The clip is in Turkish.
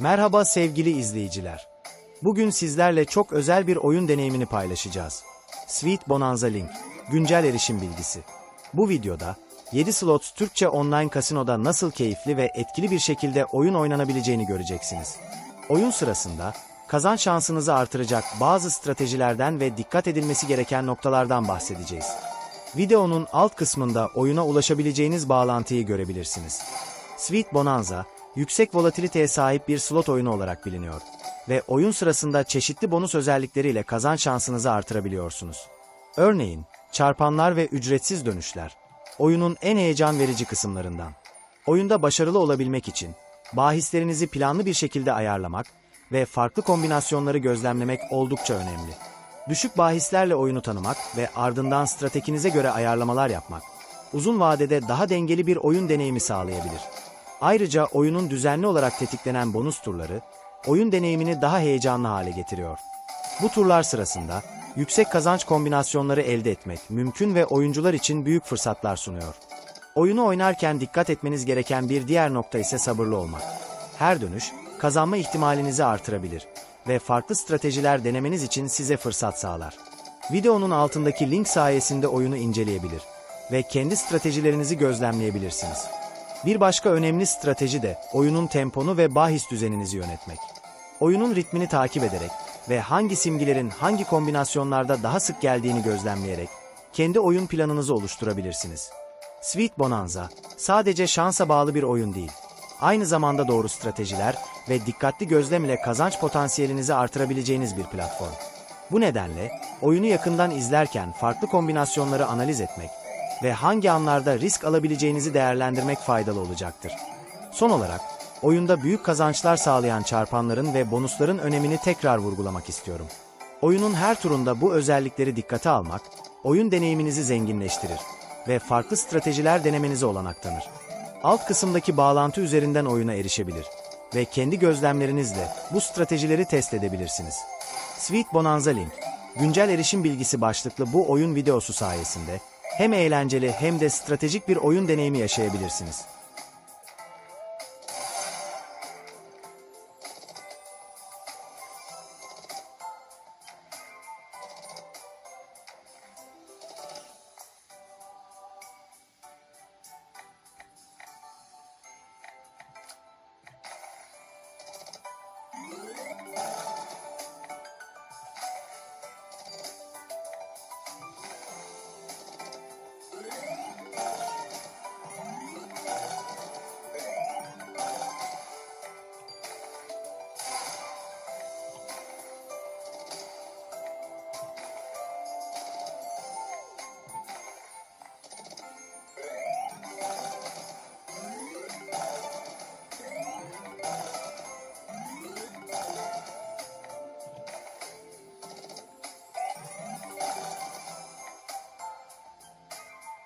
Merhaba sevgili izleyiciler. Bugün sizlerle çok özel bir oyun deneyimini paylaşacağız. Sweet Bonanza Link, güncel erişim bilgisi. Bu videoda 7 slot Türkçe online kasinoda nasıl keyifli ve etkili bir şekilde oyun oynanabileceğini göreceksiniz. Oyun sırasında kazanç şansınızı artıracak bazı stratejilerden ve dikkat edilmesi gereken noktalardan bahsedeceğiz. Videonun alt kısmında oyuna ulaşabileceğiniz bağlantıyı görebilirsiniz. Sweet Bonanza, yüksek volatiliteye sahip bir slot oyunu olarak biliniyor ve oyun sırasında çeşitli bonus özellikleriyle kazanç şansınızı artırabiliyorsunuz. Örneğin, çarpanlar ve ücretsiz dönüşler, oyunun en heyecan verici kısımlarından. Oyunda başarılı olabilmek için, bahislerinizi planlı bir şekilde ayarlamak ve farklı kombinasyonları gözlemlemek oldukça önemli. Düşük bahislerle oyunu tanımak ve ardından stratejinize göre ayarlamalar yapmak, uzun vadede daha dengeli bir oyun deneyimi sağlayabilir. Ayrıca oyunun düzenli olarak tetiklenen bonus turları, oyun deneyimini daha heyecanlı hale getiriyor. Bu turlar sırasında, yüksek kazanç kombinasyonları elde etmek mümkün ve oyuncular için büyük fırsatlar sunuyor. Oyunu oynarken dikkat etmeniz gereken bir diğer nokta ise sabırlı olmak. Her dönüş, kazanma ihtimalinizi artırabilir ve farklı stratejiler denemeniz için size fırsat sağlar. Videonun altındaki link sayesinde oyunu inceleyebilir ve kendi stratejilerinizi gözlemleyebilirsiniz. Bir başka önemli strateji de oyunun temponu ve bahis düzeninizi yönetmek. Oyunun ritmini takip ederek ve hangi simgelerin hangi kombinasyonlarda daha sık geldiğini gözlemleyerek kendi oyun planınızı oluşturabilirsiniz. Sweet Bonanza sadece şansa bağlı bir oyun değil. Aynı zamanda doğru stratejiler ve dikkatli gözlem ile kazanç potansiyelinizi artırabileceğiniz bir platform. Bu nedenle oyunu yakından izlerken farklı kombinasyonları analiz etmek ve hangi anlarda risk alabileceğinizi değerlendirmek faydalı olacaktır. Son olarak, oyunda büyük kazançlar sağlayan çarpanların ve bonusların önemini tekrar vurgulamak istiyorum. Oyunun her turunda bu özellikleri dikkate almak, oyun deneyiminizi zenginleştirir ve farklı stratejiler denemenize olanak tanır. Alt kısımdaki bağlantı üzerinden oyuna erişebilir ve kendi gözlemlerinizle bu stratejileri test edebilirsiniz. Sweet Bonanza Link, güncel erişim bilgisi başlıklı bu oyun videosu sayesinde hem eğlenceli hem de stratejik bir oyun deneyimi yaşayabilirsiniz.